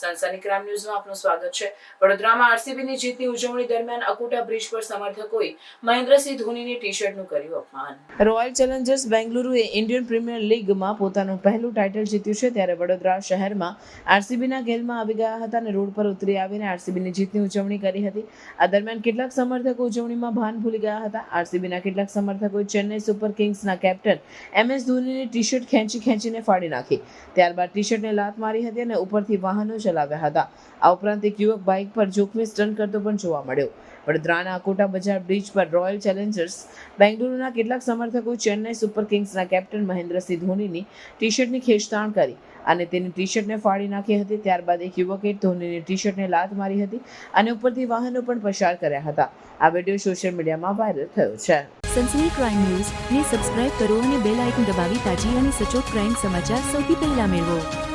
Sunny crime ન્યૂઝમાં આપનું સ્વાગત છે. વડોદરામાં આરસીબીની જીતની ઉજવણી દરમિયાન અકોટા બ્રિજ પર સમર્થકોએ મહેન્દ્રસિંહ ધોનીની ટી શર્ટનું કર્યું અપમાન. રોયલ ચેલેન્જર્સ બેંગલુરુએ ઇન્ડિયન પ્રીમિયર લીગમાં પોતાનું પહેલું ટાઇટલ જીત્યું છે ત્યારે વડોદરા શહેરમાં આરસીબીના ગેલમાં આવી ગયા હતા અને રોડ પર ઉતરી આવીને આરસીબીની જીતની ઉજવણી કરી હતી. આ દરમિયાન કેટલાક સમર્થકો ઉજવણીમાં ભાન ભૂલી ગયા હતા. આરસીબીના કેટલાક સમર્થકોએ ચેન્નઈ સુપર કિંગ્સના કેપ્ટન એમ એસ ધોનીની ટી શર્ટ ખેંચી ખેંચીને ફાડી નાખી. ત્યારબાદ ટી શર્ટને લાત મારી હતી અને ઉપરથી વાહનો ચલાવ્યા હતા. આ ઉપરાંત એક યુવક બાઇક પર જોખમી સ્ટન્ટ કરતો પણ જોવા મળ્યો. વડોદરાના અકોટા બજાર બ્રિજ પર રોયલ ચેલેન્જર્સ બેંગલુરુના કેટલાક સમર્થકો ચેન્નાઈ સુપર કિંગ્સના કેપ્ટન મહેન્દ્રસિંહ ધોનીની ટી શર્ટની ખેંચતાણ કરી અને તેની ટી શર્ટને ફાડી નાખી હતી. ત્યારબાદ એક યુવકે ધોનીની ટી શર્ટને લાત મારી હતી અને ઉપરથી વાહનો પણ પસાર કર્યા હતા. આ વીડિયો સોશિયલ મીડિયામાં વાયરલ થયો છે. સનસની ક્રાઇમ ન્યૂઝ ને સબસ્ક્રાઇબ કરો અને બેલ આઇકન દબાવી તાજી અને સચોટ ક્રાઇમ સમાચાર સૌથી પહેલા મેળવો.